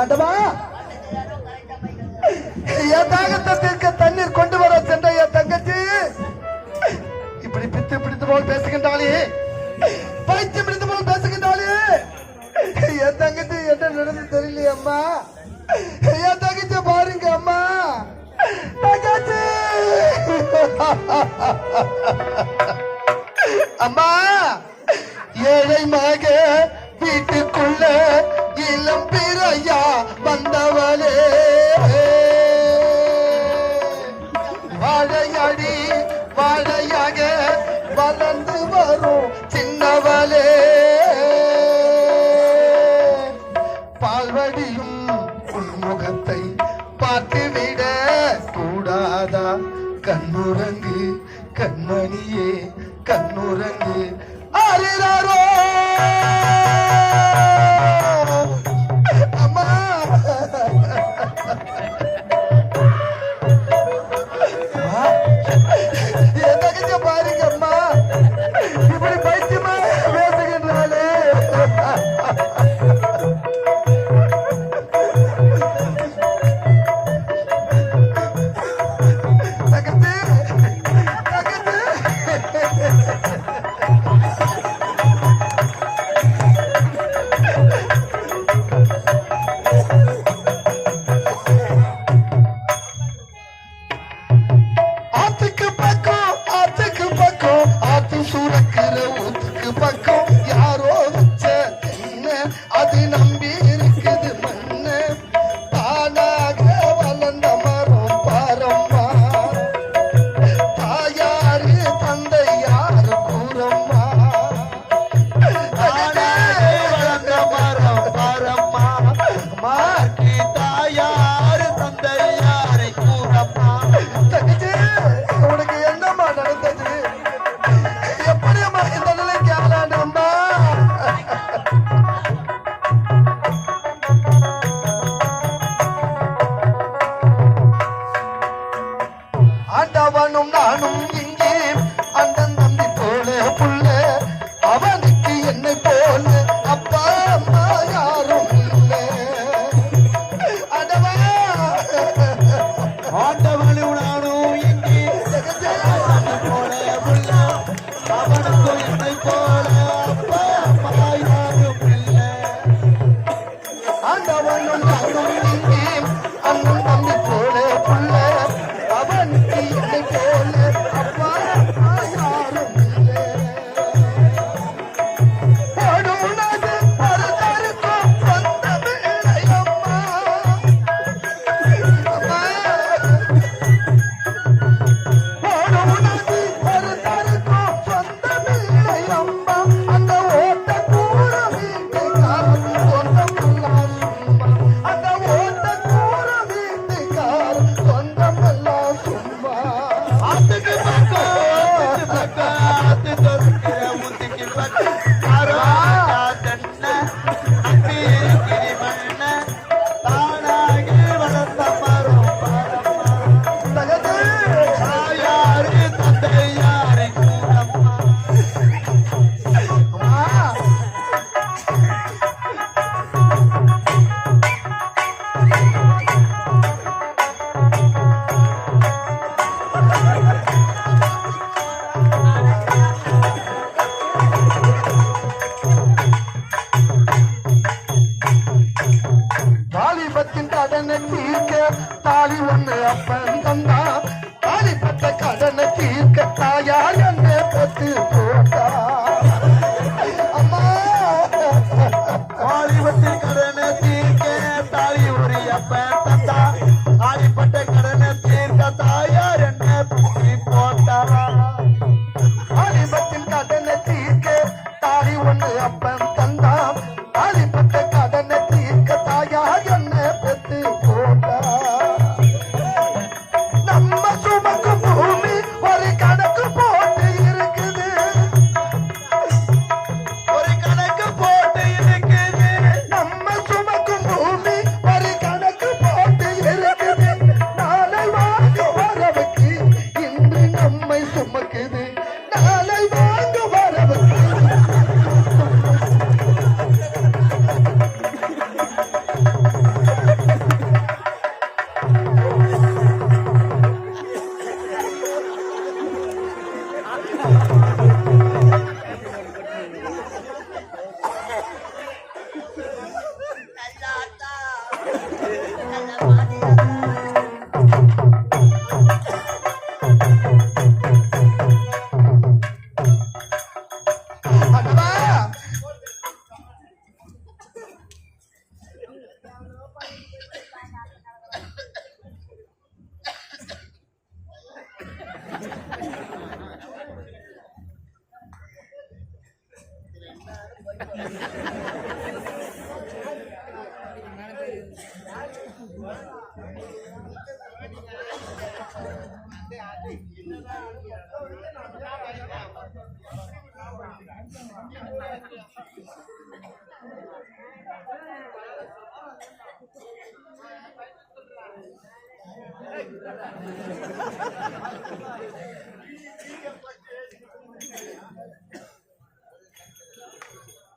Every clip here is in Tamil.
அந்தமா என் தாகத்தை தீர்க்க தண்ணீர் கொண்டு வர சென்ற என் தங்கச்சி. இப்படி பித்து பிடித்து போல் பேசுகின்றாளே. பைத்தியம் பிடித்து போல் பேசுகின்றாளே. என் தங்கச்சி என்ன நடந்து தெரியலையே அம்மா. என் தங்கச்சி பாருங்க அம்மா. தங்கச்சி. அம்மா ஏழை மாக வீட்டுக்குள்ள அகிலம் பிறையா வந்தவளே. வாழையடி வாழையாக வளர்ந்து வரும் சின்னவளே. பால்வடியும் உன்முகத்தை பார்த்துவிட கூடாதா? கண்ணுரங்கு கண்மணியே கண்ணுரங்கு அறிதாரோ தீர்க்க தாலி ஒண்ணு அப்பன் தந்தா. தாலி பட்ட கடனை தீர்க்க தாயார் என்ன பத்து போட்டா.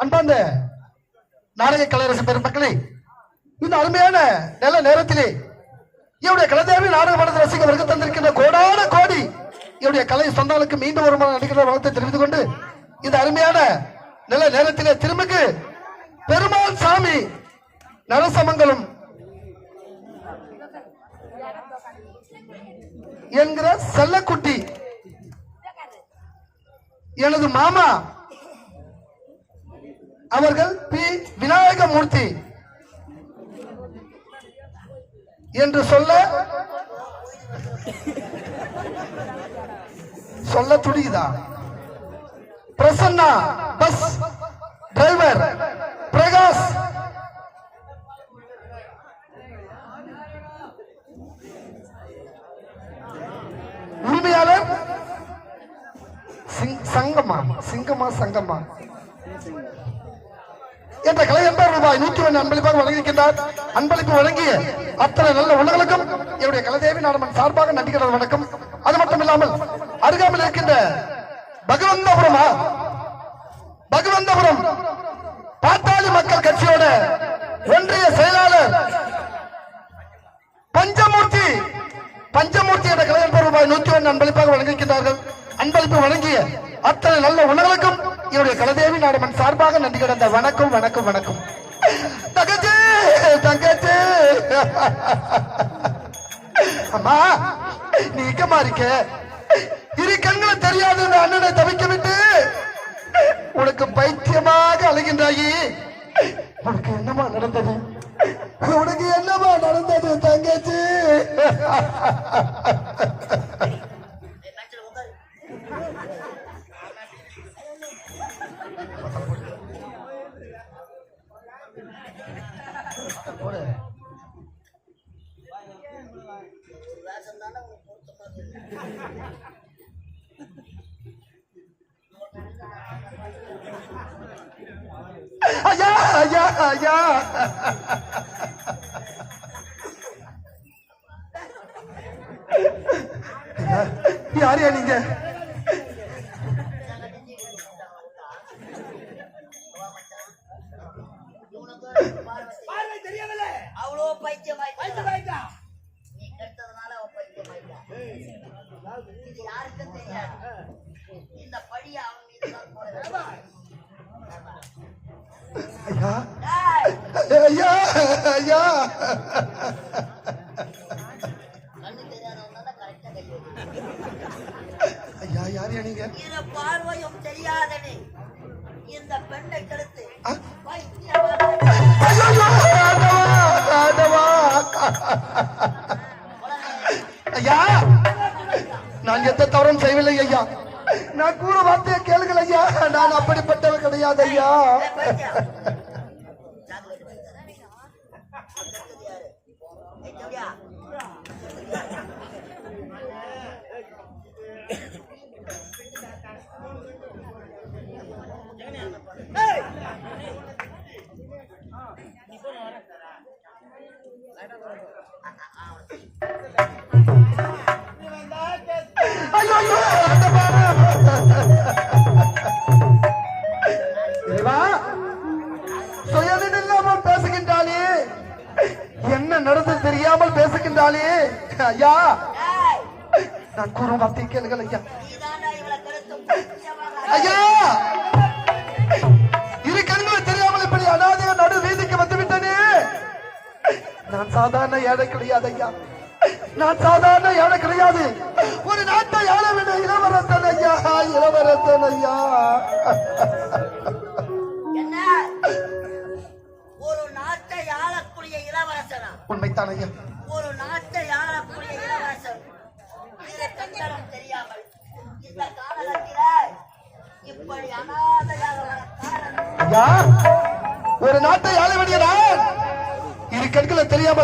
அன்பார்ந்த நாடக கலையரசு பெருமக்களை இந்த அருமையான நல்ல நேரத்திலே இவருடைய கலைதேவி நாடக மனது ரசிகர்களுக்கு தந்திருக்கின்ற கோடான கோடி. இவருடைய கலை சொந்தாளுக்கு மீண்டும் ஒரு முறை நடிக்கிற வளத்தை தெரிவித்துக் கொண்டு இந்த அருமையான நல்ல நேரத்திலே திரும்பிக்கு பெருமாள் சாமி நரசமங்கலம் என்கிற செல்லக்குட்டி. எனது மாமா அவர்கள் பி. விநாயகமூர்த்தி. என்று சொல்ல சொல்ல துடியுதா? Prasanna bus driver Prakash. உரிமையாளர்? சிங்- சங்கமா? சிங்கமா சங்கமா? என்ற கலை ரூபாய் நூற்றி ஒன்று அன்பளிப்பாக வழங்கியிருக்கின்றார். அன்பளிப்பு வழங்கிய அத்தனை நல்ல உள்ளங்களுக்கும் என்னுடைய கலதேவி நாடமன் சார்பாக நன்றிகள் வணக்கம். அது மட்டும் இல்லாமல் அருகாமல் இருக்கின்ற பகவந்தபுரமா பகவந்தபுரம் பாட்டாளி மக்கள் கட்சியோட ஒன்றிய செயலாளர் பஞ்சமூர்த்தி பஞ்சமூர்த்தி என்ற கலை ரூபாய் நூற்றி ஒன்று அன்பளிப்பாக வழங்கியிருக்கிறார்கள் அன்பளிப்பு வழங்கிய அத்தனை நல்ல உணவுகளுக்கும் என்னுடைய கலதேவி நாடமன் சார்பாக நன்றி கிடந்த வணக்கம் வணக்கம் வணக்கம். தங்கச்சி தங்கச்சி. அம்மா நீ இக்கமா இருக்க? இரு கண்களை தெரியாத இந்த அண்ணனை தவிக்க விட்டு உனக்கு பைத்தியமாக அழுகின்றாயி. உனக்கு என்னமா நடந்தது? உனக்கு என்னமா நடந்தது தங்கச்சி? ஐயா. யாரையா நீங்க? ஐயா யாரையா நீங்க? பார்வையும் தெரியாதனே. இந்த பெண்ணை ஐயோ நான் எந்த தவறும் செய்யவில்லை ஐயா. நான் கூட வார்த்தையை கேளுங்கள் ஐயா. நான் அப்படிப்பட்டவன் கிடையாது ஐயா. பேசுகின்றாளே ஐயா. நான் கூறும் வார்த்தை கேளுங்கள் ஐயா. ஐயா. இரு கண்களை தெரியாமல் இப்படி அனாதைய நடு வீதிக்கு வந்து விட்டனே நான் சாதாரண ஏழை கிடையாது ஐயா. நான் சாதாரண ஏழை கிடையாது. ஒரு நாட்டை ஏழை விட இளவரசன் ஐயா. இளவரசன் ஐயா.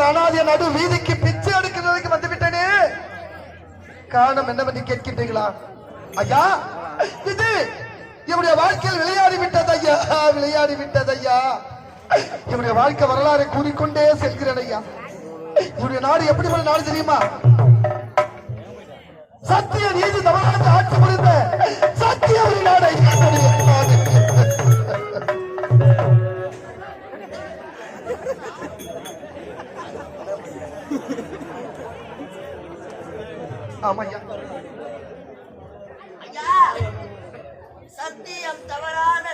அனாதைய நடு வீதிக்கு பிச்சை எடுக்கிறதுக்கு வந்துவிட்டனே காரணம் என்னவென்று கேட்கின்றீர்களா? ஐயா இது என்னுடைய வாழ்க்கையில் விளையாடி விட்டது ஐயா விளையாடி விட்டது ஐயா. என்னுடைய வாழ்க்கை வரலாறு கூறிக்கொண்டே செல்கிறேன் ஐயா. என்னுடைய நாடு எப்படி பண்ண நாடு தெரியுமா? சத்திய நீதி தமிழ்நாட்டு ஆட்சி புரிந்த சத்திய ஒரு நாடு ஐயா, ஆமா ஐயா. சத்தியம் தவறான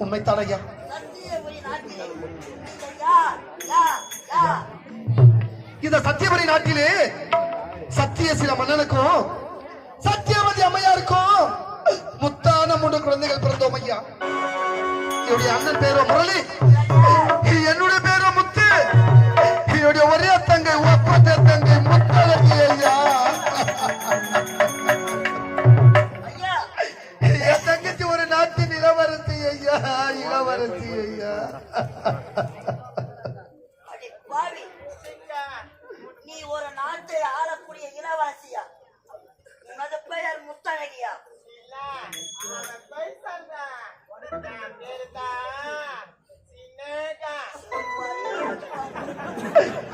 உண்மைத்தான் ஐயா. இந்த சத்தியபுரி நாட்டிலே சத்திய சில மன்னனுக்கும் சத்தியவதி அம்மையாருக்கும் முத்தான மூன்று குழந்தைகள் பிறந்தோம் ஐயா. என்னுடைய அண்ணன் பேரோ முரளி.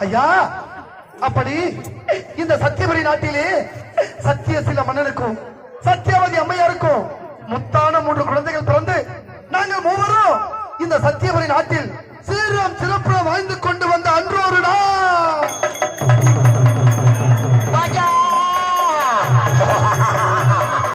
ஐயா அப்படி இந்த சத்தியபுரி நாட்டிலே சத்திய சில மன்னனுக்கும் சத்தியவதி அம்மையாருக்கும் முத்தான மூன்று குழந்தைகள் பிறந்து நாங்கள் மூவரும் இந்த சத்தியபுரி நாட்டில்